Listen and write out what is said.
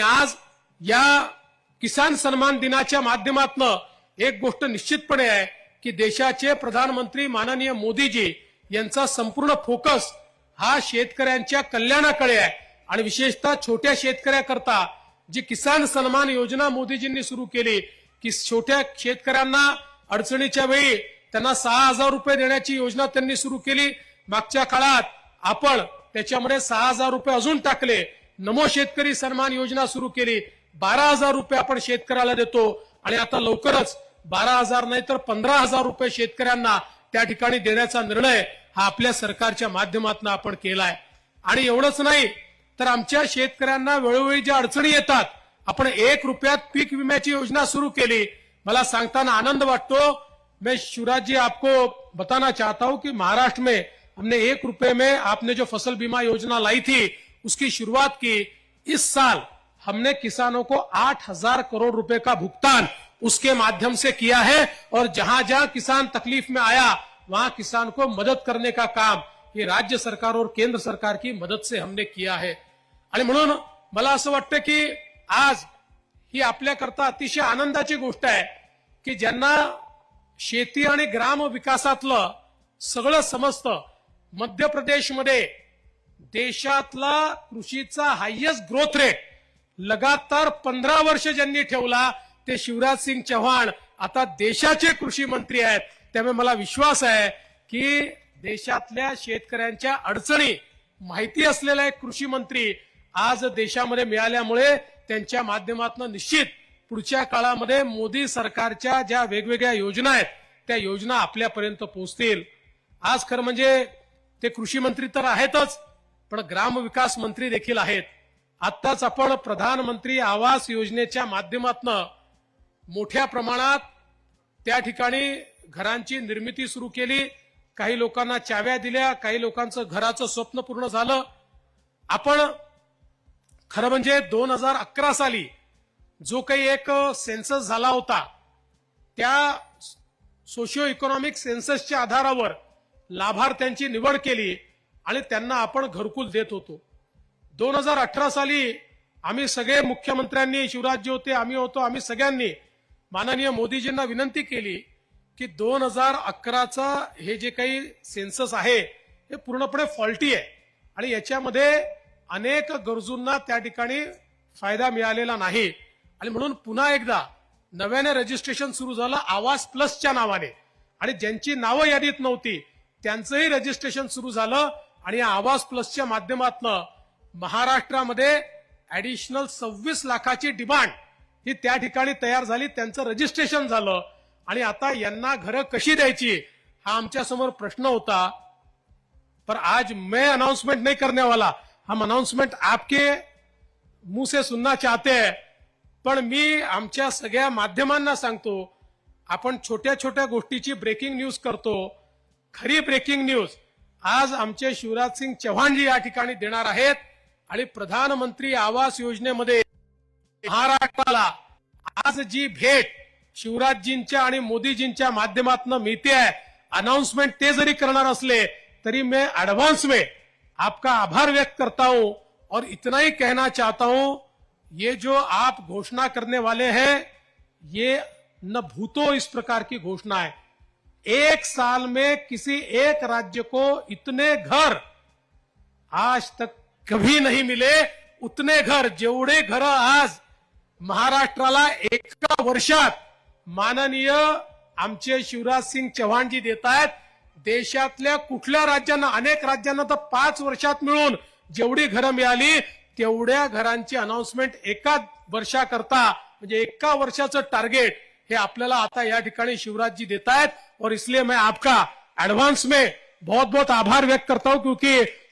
आज या किसान सन्मान दिनाच्या माध्यमातनं एक गोष्ट निश्चितपणे आहे की देशाचे प्रधानमंत्री माननीय मोदीजी यांचा संपूर्ण फोकस हा शेतकऱ्यांच्या कल्याणाकडे आहे. आणि विशेषतः छोट्या शेतकऱ्याकरता जी किसान सन्मान योजना मोदीजींनी सुरू केली की छोट्या शेतकऱ्यांना अडचणीच्या वेळी त्यांना सहा हजार रुपये देण्याची योजना त्यांनी सुरू केली. मागच्या काळात आपण त्याच्यामध्ये सहा हजार रुपये अजून टाकले. नमो शेतकरी सन्मान योजना सुरू केली. बारा हजार रुपये आपण शेतकऱ्याला देतो. आणि आता लवकरच बारा हजार नाही तर पंधरा हजार रुपये शेतकऱ्यांना त्या ठिकाणी देण्याचा निर्णय हा आपल्या सरकारच्या माध्यमातून आपण केलाय. आणि एवढंच नाही तर आमच्या शेतकऱ्यांना वेळोवेळी ज्या अडचणी येतात आपण एक रुपयात पीक विम्याची योजना सुरू केली. मला सांगताना आनंद वाटतो. मैं शिवराज जी आपको बताना चाहता हूं कि महाराष्ट्र में हमने एक रुपए में आपने जो फसल बीमा योजना लाई थी उसकी शुरुआत की। इस साल हमने किसानों को आठ हजार करोड़ रुपए का भुगतान उसके माध्यम से किया है और जहां जहां किसान तकलीफ में आया वहां किसान को मदद करने का काम ये राज्य सरकार और केंद्र सरकार की मदद से हमने किया है। आणि म्हणून मला असं वाटतं की आज ही आपल्याकरता अतिशय आनंदाची गोष्ट आहे की ज्यांना शेती आणि ग्राम विकासातलं सगळं समजतं मध्य प्रदेशमध्ये देशातला कृषीचा हायएस्ट ग्रोथ रेट लगातार पंधरा वर्ष ज्यांनी ठेवला ते शिवराज सिंग चव्हाण आता देशाचे कृषी मंत्री आहेत. त्यामुळे मला विश्वास आहे की देशातल्या शेतकऱ्यांच्या अडचणी माहिती असलेला एक कृषी मंत्री आज देशामध्ये मिळाल्यामुळे त्यांच्या माध्यमातून निश्चित पुढच्या काळामध्ये मोदी सरकारच्या ज्या वेगवेगळ्या योजना आहेत त्या योजना आपल्यापर्यंत पोहोचतील. आज खरं म्हणजे ते कृषी मंत्री तर आहेतच पण ग्रामविकास मंत्री देखील आहेत. आत्ताच आपण प्रधानमंत्री आवास योजनेच्या माध्यमातनं मोठ्या प्रमाणात त्या ठिकाणी घरांची निर्मिती सुरू केली. काही लोकांना चाव्या दिल्या काही लोकांचं घराचं स्वप्न पूर्ण झालं. आपण खरं म्हणजे दोन हजार अकरा साली जो काही एक सेन्सस झाला होता त्या सोशिओ इकॉनॉमिक सेन्ससच्या आधारावर लाभार्थ्यांची निवड केली. आणि त्यांना आपण घरकुल देत होतो. दोन हजार अठरा साली आम्ही सगळे मुख्यमंत्र्यांनी शिवराज्य होते आम्ही होतो आम्ही सगळ्यांनी माननीय मोदीजींना विनंती केली की दोन हजार अकराचा हे जे काही सेन्सस आहे हे पूर्णपणे फॉल्टी आहे. आणि याच्यामध्ये अनेक गरजूंना त्या ठिकाणी फायदा मिळालेला नाही. आणि म्हणून पुन्हा एकदा नव्याने रजिस्ट्रेशन सुरू झालं आवास प्लसच्या नावाने. आणि ज्यांची नावं यादीत नव्हती त्यांचंही रजिस्ट्रेशन सुरू झालं. आणि या आवाज प्लसच्या माध्यमातनं महाराष्ट्रामध्ये ऍडिशनल सव्वीस लाखाची डिमांड ही त्या ठिकाणी तयार झाली. त्यांचं रजिस्ट्रेशन झालं. आणि आता यांना घरं कशी द्यायची हा आमच्यासमोर प्रश्न होता. पर आज मैं अनाउंसमेंट नहीं करने वाला हम अनाउंसमेंट आपके मुंह से सुनना चाहते हैं. पण मी आमच्या सगळ्या माध्यमांना सांगतो आपण छोट्या छोट्या गोष्टीची ब्रेकिंग न्यूज करतो. खरी ब्रेकिंग न्यूज आज आमचे शिवराज सिंग चव्हाणजी या ठिकाणी देणार आहेत आणि प्रधानमंत्री आवास योजनेमध्ये महाराष्ट्राला आज जी भेट शिवराजजींच्या आणि मोदीजींच्या माध्यमातून मिळते आहे अनाउन्समेंट ते जरी करणार असले तरी मैं एडवांस में आपका आभार व्यक्त करता हूं और इतना ही कहना चाहता हूं ये जो आप घोषणा करने वाले हैं ये न भूतो इस प्रकार की घोषणा है। एक साल में किसी एक राज्य को इतने घर आज तक कभी नहीं मिले उतने घर जेवढे घर आज महाराष्ट्राला एका वर्षात माननीय आमचे शिवराज सिंग चव्हाणजी देत आहेत. देशातल्या कुठल्या राज्यांना अनेक राज्यांना तर पाच वर्षात मिळून जेवढी घरं मिळाली तेवढ्या घरांची अनाउन्समेंट एका वर्षाकरता म्हणजे एका वर्षाचं टार्गेट हे आपल्याला आता या ठिकाणी शिवराजजी देत आहेत और इसलिए मैं आपका एडवांस में बहुत बहुत आभार व्यक्त करता हूं क्योंकि